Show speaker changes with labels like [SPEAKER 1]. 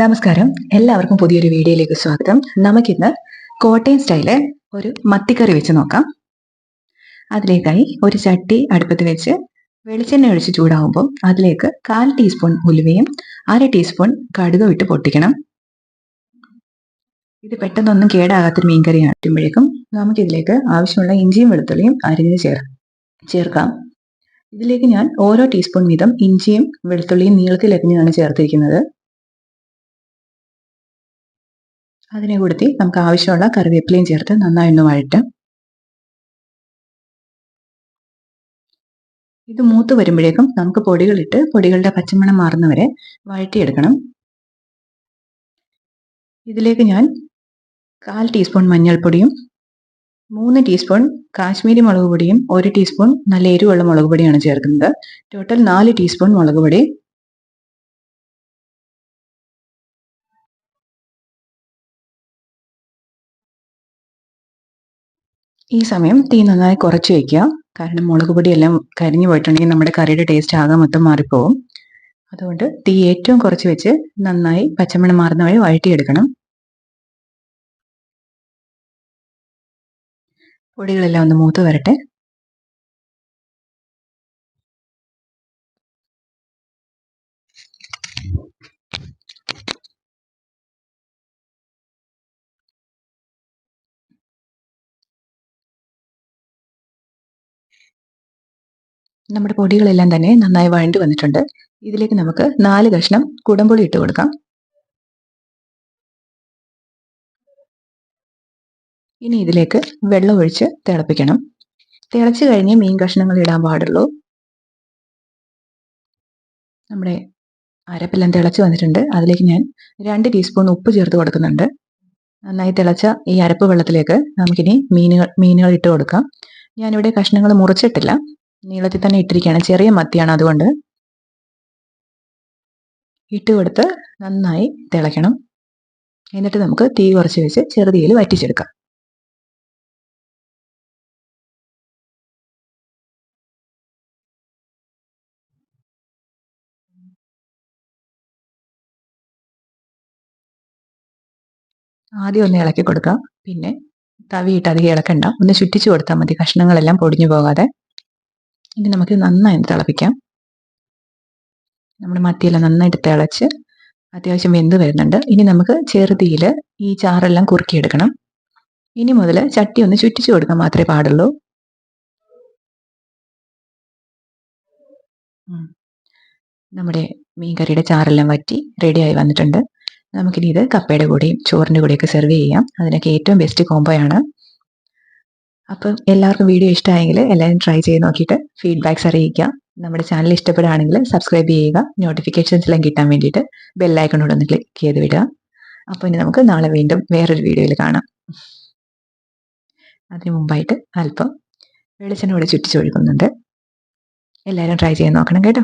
[SPEAKER 1] നമസ്കാരം. എല്ലാവർക്കും പുതിയൊരു വീഡിയോയിലേക്ക് സ്വാഗതം. നമുക്കിന്ന് കോട്ടയം സ്റ്റൈൽ ഒരു മത്തിക്കറി വെച്ച് നോക്കാം. അതിലേക്കായി ഒരു ചട്ടി അടുപ്പത്ത് വെച്ച് വെളിച്ചെണ്ണ ഒഴിച്ച് ചൂടാവുമ്പോൾ അതിലേക്ക് കാൽ ടീസ്പൂൺ ഉലുവയും അര ടീസ്പൂൺ കടുകും ഇട്ട് പൊട്ടിക്കണം. ഇത് പെട്ടെന്നൊന്നും കേടാകാത്തൊരു മീൻകറി ആട്ടുമ്പോഴേക്കും നമുക്കിതിലേക്ക് ആവശ്യമുള്ള ഇഞ്ചിയും വെളുത്തുള്ളിയും അരിഞ്ഞ് ചേർ ചേർക്കാം. ഇതിലേക്ക് ഞാൻ ഓരോ ടീസ്പൂൺ വീതം ഇഞ്ചിയും വെളുത്തുള്ളിയും നീളത്തിൽ അരിഞ്ഞാണ് ചേർത്തിരിക്കുന്നത്. അതിനെ കൊടുത്തി നമുക്ക് ആവശ്യമുള്ള കറിവേപ്പിലയും ചേർത്ത് നന്നായി ഒന്ന് വഴറ്റാം ഇത് മൂത്ത് വരുമ്പോഴേക്കും നമുക്ക് പൊടികളിട്ട് പൊടികളുടെ പച്ചമണം മാറുന്നവരെ വഴറ്റിയെടുക്കണം. ഇതിലേക്ക് ഞാൻ കാൽ ടീസ്പൂൺ മഞ്ഞൾപ്പൊടിയും മൂന്ന് ടീസ്പൂൺ കാശ്മീരി മുളക് പൊടിയും ഒരു ടീസ്പൂൺ നല്ല എരിവുള്ള മുളക് പൊടിയാണ് ചേർക്കുന്നത്. ടോട്ടൽ നാല് ടീസ്പൂൺ മുളക് പൊടി ഈ സമയം തീ നന്നായി കുറച്ച് വയ്ക്കുക കാരണം മുളക് പൊടിയെല്ലാം കരിഞ്ഞു പോയിട്ടുണ്ടെങ്കിൽ നമ്മുടെ കറിയുടെ ടേസ്റ്റ് ആകെ മൊത്തം മാറിപ്പോവും. അതുകൊണ്ട് തീ ഏറ്റവും കുറച്ച് വെച്ച് നന്നായി പച്ചമണം മാറുന്ന വഴി വഴറ്റിയെടുക്കണം. പൊടികളെല്ലാം ഒന്ന് മൂത്ത് വരട്ടെ. നമ്മുടെ പൊടികളെല്ലാം തന്നെ നന്നായി വഴണ്ടി വന്നിട്ടുണ്ട്. ഇതിലേക്ക് നമുക്ക് നാല് കഷ്ണം കുടംപുളി ഇട്ട് കൊടുക്കാം. ഇനി ഇതിലേക്ക് വെള്ളം ഒഴിച്ച് തിളപ്പിക്കണം. തിളച്ച് കഴിഞ്ഞ് മീൻ കഷ്ണങ്ങൾ ഇടാൻ പാടുള്ളൂ. നമ്മുടെ അരപ്പെല്ലാം തിളച്ച് വന്നിട്ടുണ്ട്. അതിലേക്ക് ഞാൻ രണ്ട് ടീസ്പൂൺ ഉപ്പ് ചേർത്ത് കൊടുക്കുന്നുണ്ട്. നന്നായി തിളച്ച ഈ അരപ്പ് വെള്ളത്തിലേക്ക് നമുക്കിനി മീനുകൾ മീനുകൾ ഇട്ട് കൊടുക്കാം. ഞാനിവിടെ കഷ്ണങ്ങൾ മുറിച്ചിട്ടില്ല. നീളത്തിൽ തന്നെ ഇട്ടിരിക്കുകയാണ്. ചെറിയ മത്തിയാണ് അതുകൊണ്ട്. ഇട്ട് കൊടുത്ത് നന്നായി തിളയ്ക്കണം. എന്നിട്ട് നമുക്ക് തീ കുറച്ച് വെച്ച് ചെറുതീയിൽ വറ്റിച്ചെടുക്കാം. ആദ്യം ഒന്ന് ഇളക്കി കൊടുക്കാം. പിന്നെ തവിയിട്ട് അധികം ഇളക്കണ്ട. ഒന്ന് ചുറ്റിച്ചു കൊടുത്താൽ മതി. കഷ്ണങ്ങളെല്ലാം പൊടിഞ്ഞു പോകാതെ. ഇനി നമുക്ക് നന്നായി തിളപ്പിക്കാം. നമ്മുടെ മത്തിയെല്ലാം നന്നായിട്ട് തിളച്ച് അത്യാവശ്യം വെന്ത് വരുന്നുണ്ട്. ഇനി നമുക്ക് ചെറുതീയിൽ ഈ ചാറെല്ലാം കുറുക്കിയെടുക്കണം. ഇനി മുതൽ ചട്ടി ഒന്ന് ചുറ്റിച്ചു കൊടുക്കാൻ മാത്രമേ പാടുള്ളൂ. നമ്മുടെ മീൻകറിയുടെ ചാറെല്ലാം വറ്റി റെഡിയായി വന്നിട്ടുണ്ട്. നമുക്കിനി ഇത് കപ്പയുടെ കൂടെയും ചോറിന്റെ കൂടെയൊക്കെ സെർവ് ചെയ്യാം. അതിനൊക്കെ ഏറ്റവും ബെസ്റ്റ് കോംബോയാണ്. അപ്പം എല്ലാവർക്കും വീഡിയോ ഇഷ്ടമായെങ്കിൽ എല്ലാവരും ട്രൈ ചെയ്ത് നോക്കിയിട്ട് ഫീഡ്ബാക്ക്സ് അറിയിക്കുക. നമ്മുടെ ചാനൽ ഇഷ്ടപ്പെടുകയാണെങ്കിൽ സബ്സ്ക്രൈബ് ചെയ്യുക. നോട്ടിഫിക്കേഷൻസ് എല്ലാം കിട്ടാൻ വേണ്ടിയിട്ട് ബെല്ലൈക്കണോട് ഒന്ന് ക്ലിക്ക് ചെയ്ത് വിടുക. അപ്പോൾ ഇനി നമുക്ക് നാളെ വീണ്ടും വേറൊരു വീഡിയോയിൽ കാണാം. അതിന് മുമ്പായിട്ട് അല്പം വെളിച്ചെണ്ണ കൂടെ ചുറ്റിച്ചൊഴുകുന്നുണ്ട് എല്ലാവരും ട്രൈ ചെയ്ത് നോക്കണം കേട്ടോ.